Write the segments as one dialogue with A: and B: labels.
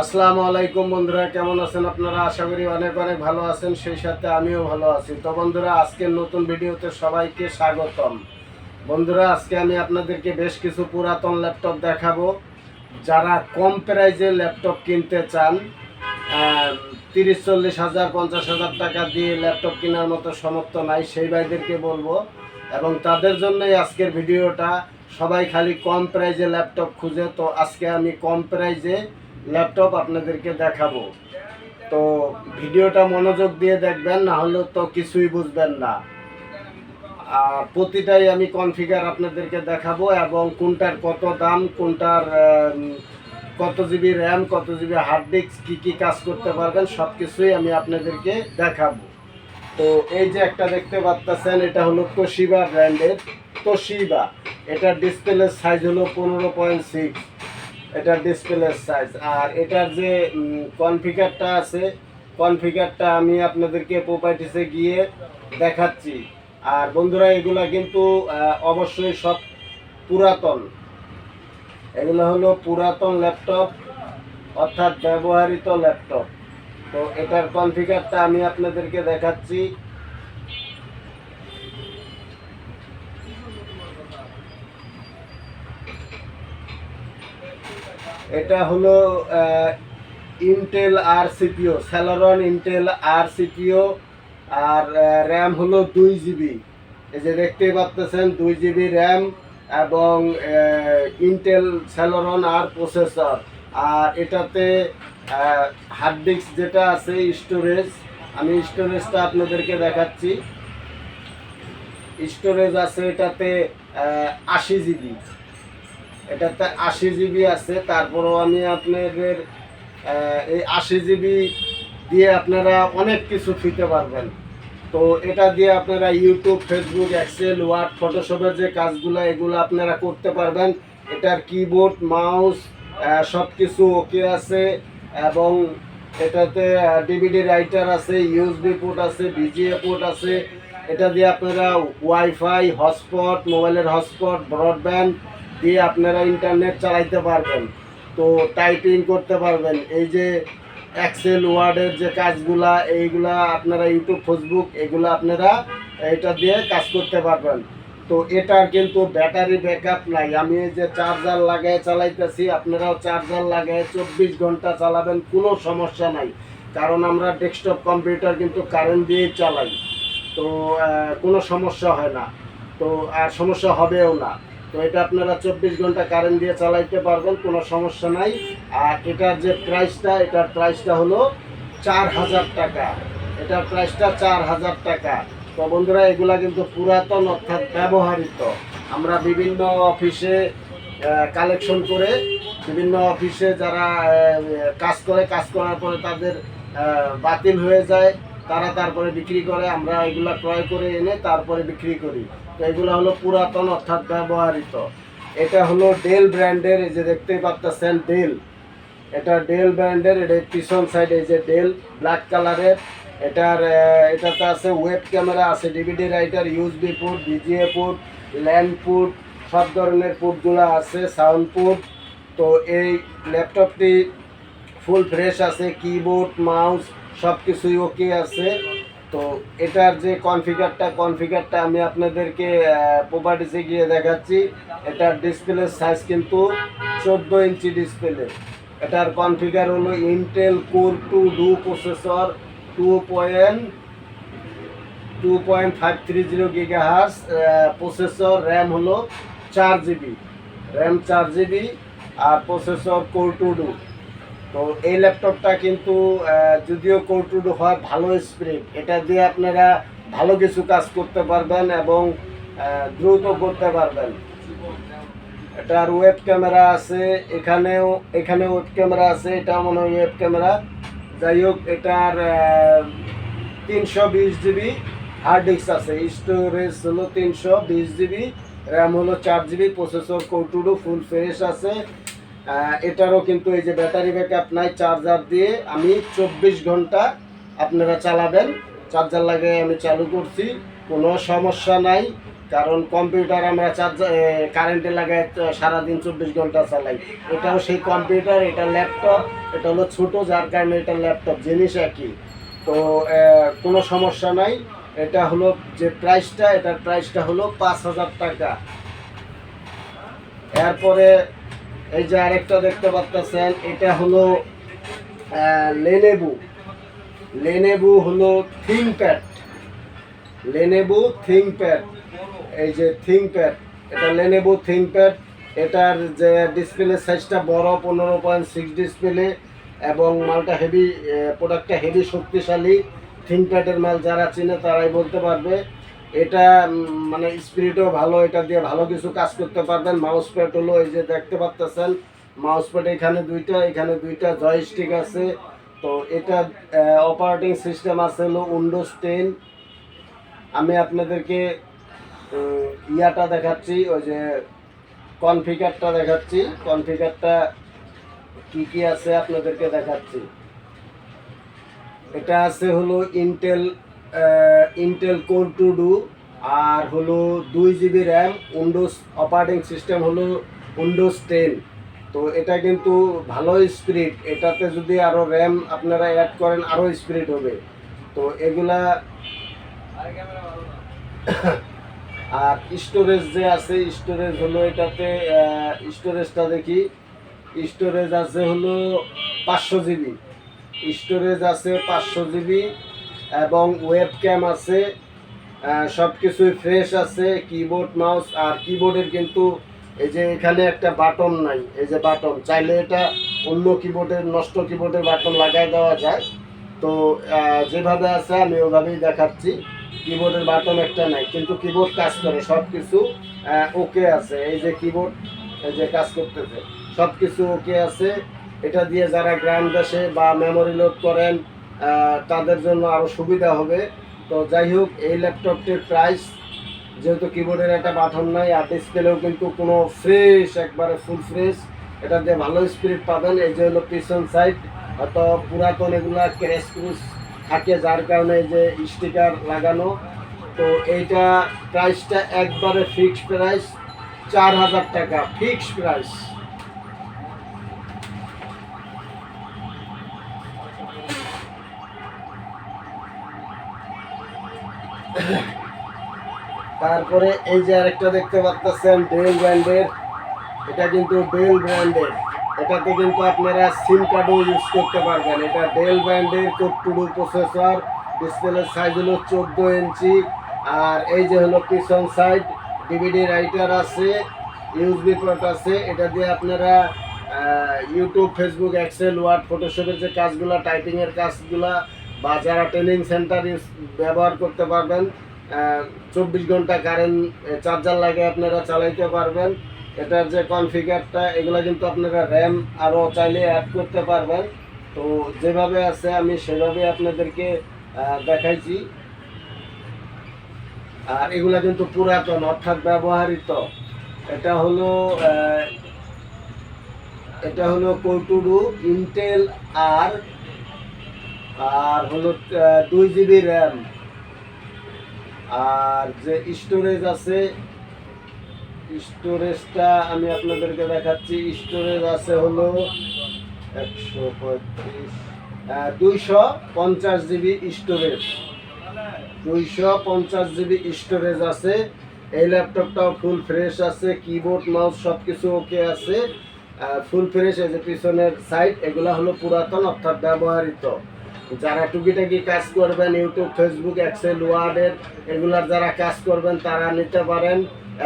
A: আসসালামু আলাইকুম বন্ধুরা, কেমন আছেন আপনারা? আশা করি অনেক অনেক ভালো আছেন, সেই সাথে আমিও ভালো আছি। তো বন্ধুরা, আজকের নতুন ভিডিওতে সবাইকে স্বাগতম। বন্ধুরা, আজকে আমি আপনাদেরকে বেশ কিছু পুরাতন ল্যাপটপ দেখাবো। যারা কম প্রাইজে ল্যাপটপ কিনতে চান তিরিশ, চল্লিশ হাজার, পঞ্চাশ হাজার টাকা দিয়ে ল্যাপটপ কেনার মতো সমর্থ নাই, সেই ভাইদেরকে বলব। এবং তাদের জন্যই আজকের ভিডিওটা, সবাই খালি কম প্রাইজে ল্যাপটপ খুঁজে। তো আজকে আমি কম প্রাইজে ল্যাপটপ আপনাদেরকে দেখাবো। তো ভিডিওটা মনোযোগ দিয়ে দেখবেন না হলে তো কিছুই বুঝবেন না। প্রতিটাই আমি কনফিগার আপনাদেরকে দেখাবো এবং কোনটার কত দাম, কোনটার কত জিবি র্যাম কত জিবি হার্ড ডিস্ক কী কী কাজ করতে পারবেন সব কিছুই আমি আপনাদেরকে দেখাবো। তো এই যে একটা দেখতে পাচ্ছেন এটা হলো তোশিবা ব্র্যান্ডের তোশিবা এটার ডিসপ্লের সাইজ হলো পনেরো পয়েন্ট সিক্স এটার ডিসপ্লের সাইজ আর এটার যে কনফিগারটা আছে কনফিগারটা আমি আপনাদেরকে প্রপার্টিসে গিয়ে দেখাচ্ছি। আর বন্ধুরা, এগুলা কিন্তু অবশ্যই সব পুরাতন। এগুলো হলো পুরাতন ল্যাপটপ অর্থাৎ ব্যবহৃত ল্যাপটপ তো এটার কনফিগারটা আমি আপনাদেরকে দেখাচ্ছি। এটা হলো Intel R CPU Celeron Intel R CPU আর র্যাম হলো দুই জিবি এই যে দেখতেই পাচ্ছেন দুই জিবি র্যাম এবং ইন্টেল স্যালারন আর প্রসেসর আর এটাতে হার্ড ডিস্ক যেটা আছে স্টোরেজ আমি স্টোরেজটা আপনাদেরকে দেখাচ্ছি। স্টোরেজ আছে এটাতে আশি জিবি এটাতে আশি জিবি আছে, তারপরেও আমি আপনাদের এই আশি জিবি দিয়ে আপনারা অনেক কিছু ফিতে পারবেন। তো এটা দিয়ে আপনারা ইউটিউব, ফেসবুক, এক্সেল, ওয়ার্ড, ফটোশপের যে কাজগুলো, এগুলো আপনারা করতে পারবেন। এটার কিবোর্ড, মাউস সব কিছু ওকে আছে এবং এটাতে ডিভিডি রাইটার আছে, ইউএসবি পোর্ট আছে, বিজিএ পোর্ট আছে। এটা দিয়ে আপনারা ওয়াইফাই, হটস্পট, মোবাইলের হটস্পট, ব্রডব্যান্ড দিয়ে আপনারা ইন্টারনেট চালাইতে পারবেন। তো টাইপিং করতে পারবেন। এই যে এক্সেল ওয়ার্ডের যে কাজগুলা, এইগুলা আপনারা ইউটিউব ফেসবুক এগুলো আপনারা এটা দিয়ে কাজ করতে পারবেন। তো এটার কিন্তু ব্যাটারি ব্যাকআপ নাই। আমি যে চার্জার লাগাই চালাইতেছি, আপনারাও চার্জার লাগাই চব্বিশ ঘণ্টা চালাবেন, কোনো সমস্যা নাই। কারণ আমরা ডেস্কটপ কম্পিউটার কিন্তু কারেন্ট দিয়েই চালাই। তো কোনো সমস্যা হয় না। তো, আর সমস্যা হবেও না। তো এটা আপনারা চব্বিশ ঘণ্টা কারেন্ট দিয়ে চালাইতে পারবেন, কোনো সমস্যা নাই। আর এটার যে প্রাইসটা এটার প্রাইসটা হলো চার হাজার টাকা। এটার প্রাইসটা চার হাজার টাকা। তো বন্ধুরা, এগুলা কিন্তু পুরাতন অর্থাৎ ব্যবহৃত। আমরা বিভিন্ন অফিসে কালেকশন করে বিভিন্ন অফিসে যারা কাজ করে, কাজ করার পরে তাদের বাতিল হয়ে যায়। তারা তারপরে বিক্রি করে, আমরা এগুলা ক্রয় করে এনে তারপরে বিক্রি করি। তো এগুলো হলো পুরাতন অর্থাৎ ব্যবহৃত। এটা হলো ডেল ব্র্যান্ডের, এই যে দেখতেই পাচ্ছেন ডেল। এটা ডেল ব্র্যান্ডের, এটা পিছন সাইড এই যে ডেল ব্ল্যাক কালারের এটার এটাতে আছে ওয়েব ক্যামেরা আছে DVD writer USB port VGA port LAN port সব ধরনের পোর্টগুলো আছে সাউন্ড পোর্ট তো এই ল্যাপটপটি ফুল ফ্রেশ আছে কিবোর্ড মাউস সব কিছুই ওকে আছে। তো এটার যে কনফিগারটা কনফিগারটা আমি আপনাদেরকে প্রপার্টিসে গিয়ে দেখাচ্ছি। এটার ডিসপ্লের সাইজ কিন্তু চোদ্দ ইঞ্চি ডিসপ্লে এটার কনফিগার হলো Intel core two duo processor two point two point five three zero giga hertz processor RAM হলো চার জিবি র্যাম চার জিবি আর প্রসেসর কোর টু ডু তো এই ল্যাপটপটা কিন্তু যদিও কৌটুডু হয়, ভালো স্প্রিড এটা দিয়ে আপনারা ভালো কিছু কাজ করতে পারবেন এবং দ্রুত করতে পারবেন। এটার ওয়েব ক্যামেরা আছে, এখানেও, এখানে ওয়েব ক্যামেরা আছে, এটা মনে হয় ওয়েব ক্যামেরা যাই হোক, এটার তিনশো বিশ জিবি হার্ড ডিস্ক আছে। স্টোরেজ হলো তিনশো বিশ জিবি র্যাম হলো চার GB processor core two duo full fresh আছে। এটারও কিন্তু এই যে ব্যাটারি ব্যাকআপ নাই চার্জার দিয়ে আমি চব্বিশ ঘণ্টা আপনারা চালাবেন। চার্জার লাগিয়ে আমি চালু করছি, কোনো সমস্যা নাই, কারণ কম্পিউটার আমরা চার্জার কারেন্টে লাগাই তো সারাদিন চব্বিশ ঘণ্টা চালাই। এটাও সেই কম্পিউটার এটা ল্যাপটপ এটা হলো ছোটো, যার কারণে এটা ল্যাপটপ জিনিস একই। তো কোনো সমস্যা নাই, এটা হলো যে প্রাইসটা এটার প্রাইসটা হলো পাঁচ হাজার টাকা। এরপরে এই যে আরেকটা দেখতে পাচ্ছেন এটা হলো লেনেবু। লেনেবু হলো থিংপ্যাড লেনেবু থিংপ্যাড এই যে থিংপ্যাড এটা লেনেবু থিংপ্যাড এটার যে ডিসপ্লে সাইজটা বড়, পনেরো পয়েন্ট সিক্স ডিসপ্লে এবং মালটা হেভি প্রোডাক্টটা হেভি শক্তিশালী। থিংপ্যাডের মাল যারা চিনে তারাই বলতে পারবে। এটা মানে স্পিরিটও ভালো, এটা দিয়ে ভালো কিছু কাজ করতে পারবেন। মাউস প্যাড হলো এই যে দেখতে পাচ্তেছেন। মাউস প্যাড এখানে দুইটা এখানে দুইটা জয়স্টিক আছে। তো এটা অপারেটিং সিস্টেম আছে হলো উইন্ডোজ টেন আমি আপনাদেরকে ইয়াটা দেখাচ্ছি, ওই যে কনফিগারটা দেখাচ্ছি। কনফিগারটা কি কি আছে আপনাদেরকে দেখাচ্ছি। এটা আছে হলো Intel Intel core two duo আর হলো দুই GB RAM Windows operating system হলো উইন্ডোজ টেন তো এটা কিন্তু ভালো স্পিড এটাতে যদি আরও র্যাম আপনারা অ্যাড করেন আরও স্পিড হবে। তো এগুলা আর স্টোরেজ যে আছে স্টোরেজ হলো এটাতে স্টোরেজটা দেখি। স্টোরেজ আছে হলো পাঁচশো জিবি স্টোরেজ আছে পাঁচশো জিবি এবং ওয়েব ক্যাম আছে সব কিছুই ফ্রেশ আছে কিবোর্ড মাউস আর কিবোর্ডের কিন্তু এই যে এখানে একটা বাটন নাই, এই যে বাটন চাইলে এটা অন্য কিবোর্ডের নষ্ট কিবোর্ডের বাটন লাগাই দেওয়া যায়। তো যেভাবে আছে আমি ওভাবেই দেখাচ্ছি। কিবোর্ডের বাটন একটা নাই, কিন্তু কিবোর্ড কাজ করে সব কিছু ওকে আছে। এই যে কিবোর্ড এই যে কাজ করতেছে সব কিছু ওকে আছে। এটা দিয়ে যারা গ্রাম দেশে বা মেমোরি লোড করেন তাদের জন্য আরও সুবিধা হবে। তো যাই হোক, এই ল্যাপটপটির প্রাইস যেহেতু কিবোর্ডের একটা বাটন নাই, আর ডিসপ্লেও কিন্তু কোনো ফ্রেশ একবারে ফুল ফ্রেশ এটা দিয়ে ভালো স্পিরিট পাবেন। এই যে হলো পিছন সাইড হয়তো পুরাতন এগুলা ক্র্যাশ ক্রুশ থাকে, যার কারণে যে স্টিকার লাগানো। তো এইটা প্রাইসটা একবারে ফিক্সড প্রাইস চার হাজার টাকা ফিক্সড প্রাইস তারপরে এই যে আরেকটা দেখতে পাচ্ছেন ডেল ব্র্যান্ডের, এটা কিন্তু ডেল ব্র্যান্ডের। এটাতে কিন্তু আপনারা সিম কার্ডও ইউজ করতে পারবেন। এটা ডেল ব্র্যান্ডের কোটটুডু প্রসেসর ডিসপ্লের সাইজ হলো চোদ্দ ইঞ্চি। আর এই যে হলো পিছন সাইড ডিভিডি রাইটার আছে ইউএসবি পোর্ট আছে। এটা দিয়ে আপনারা ইউটিউব ফেসবুক এক্সেল ওয়ার্ড ফটোশপের যে কাজগুলো টাইপিংয়ের কাজগুলা বা যারা ট্রেনিং সেন্টার ব্যবহার করতে পারবেন। চব্বিশ ঘণ্টা কারেন্ট চার্জার লাগে আপনারা চালাইতে পারবেন। এটার যে কনফিগারটা এগুলো কিন্তু আপনারা র্যাম আরও চাইলে অ্যাড করতে পারবেন। তো যেভাবে আছে, আমি সেভাবে আপনাদেরকে দেখাইছি। আর এগুলো কিন্তু পুরাতন, অর্থাৎ ব্যবহারিত। এটা হলো এটা হলো কৌটুরু ইন্টেল আর আর হলো দুই জিবি র্যাম আর যে স্টোরেজ আছে স্টোরেজটা আমি আপনাদেরকে দেখাচ্ছি। স্টোরেজ আছে হলো একশো পঁয়ত্রিশ দুইশো পঞ্চাশ জিবি স্টোরেজ দুইশো পঞ্চাশ জিবি স্টোরেজ আছে। এই ল্যাপটপটাও ফুল ফ্রেশ আছে কিবোর্ড মাউস সব কিছু ওকে আছে ফুল ফ্রেশ এই যে পিছনের সাইড এগুলা হলো পুরাতন অর্থাৎ ব্যবহৃত। যারা টুকিটাকি কাজ করবেন ইউটিউব ফেসবুক এক্সেল ওয়ার্ডের এগুলার যারা কাজ করবেন, তারা নিতে পারেন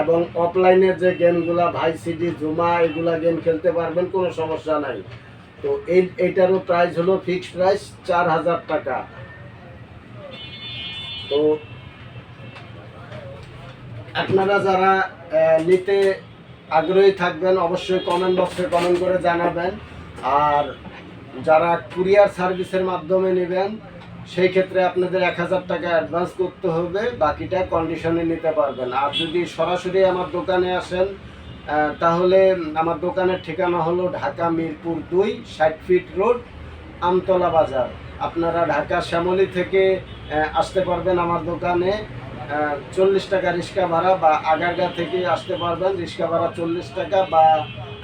A: এবং অফলাইনের যে গেমগুলা, ভাই সিডি জুমা এগুলা গেম খেলতে পারবেন, কোনো সমস্যা নাই। তো এই, এইটারও প্রাইস হলো ফিক্সড প্রাইস চার হাজার টাকা। তো আপনারা যারা নিতে আগ্রহী থাকবেন, অবশ্যই কমেন্ট বক্সে কমেন্ট করে জানাবেন। আর যারা কুরিয়ার সার্ভিসের মাধ্যমে নেবেন, সেই ক্ষেত্রে আপনাদের এক হাজার টাকা অ্যাডভান্স করতে হবে, বাকিটা কন্ডিশনে নিতে পারবেন। আর যদি সরাসরি আমার দোকানে আসেন তাহলে আমার দোকানের ঠিকানা হলো ঢাকা মিরপুর দুই, ষাট ফিট রোড, আমতলা বাজার। আপনারা ঢাকা শ্যামলি থেকে আসতে পারবেন আমার দোকানে চল্লিশ টাকা রিক্সা ভাড়া বা আগারগা থেকে আসতে পারবেন। রিক্সা ভাড়া চল্লিশ টাকা বা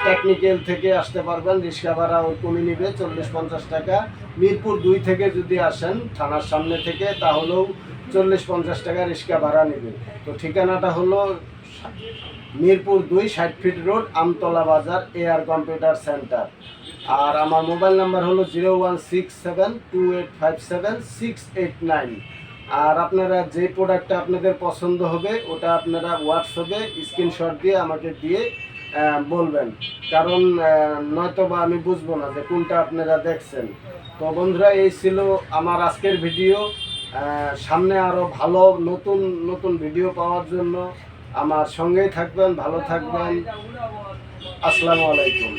A: টেকনিক্যাল থেকে আসতে পারবেন, রিক্সা ভাড়া ওই কমে নিবে চল্লিশ পঞ্চাশ টাকা। মিরপুর দুই থেকে যদি আসেন, থানার সামনে থেকে, তাহলেও চল্লিশ পঞ্চাশ টাকা রিক্সা ভাড়া নেবে। তো ঠিকানাটা হলো মিরপুর দুই ষাট ফিট রোড, আমতলা বাজার এয়ার কম্পিউটার সেন্টার। আর আমার মোবাইল নাম্বার হলো zero one six seven two eight five seven six eight nine. আর আপনারা যে প্রোডাক্টটা আপনাদের পছন্দ হবে, ওটা আপনারা হোয়াটসঅ্যাপে স্ক্রিনশট দিয়ে আমাকে দিয়ে বলবেন। কারণ নয়তো বা আমি বুঝব না যে কোনটা আপনারা দেখছেন। তো বন্ধুরা, এই ছিল আমার আজকের ভিডিও। সামনে আরও ভালো নতুন নতুন ভিডিও পাওয়ার জন্য আমার সঙ্গেই থাকবেন, ভালো থাকবেন। আসসালামু আলাইকুম।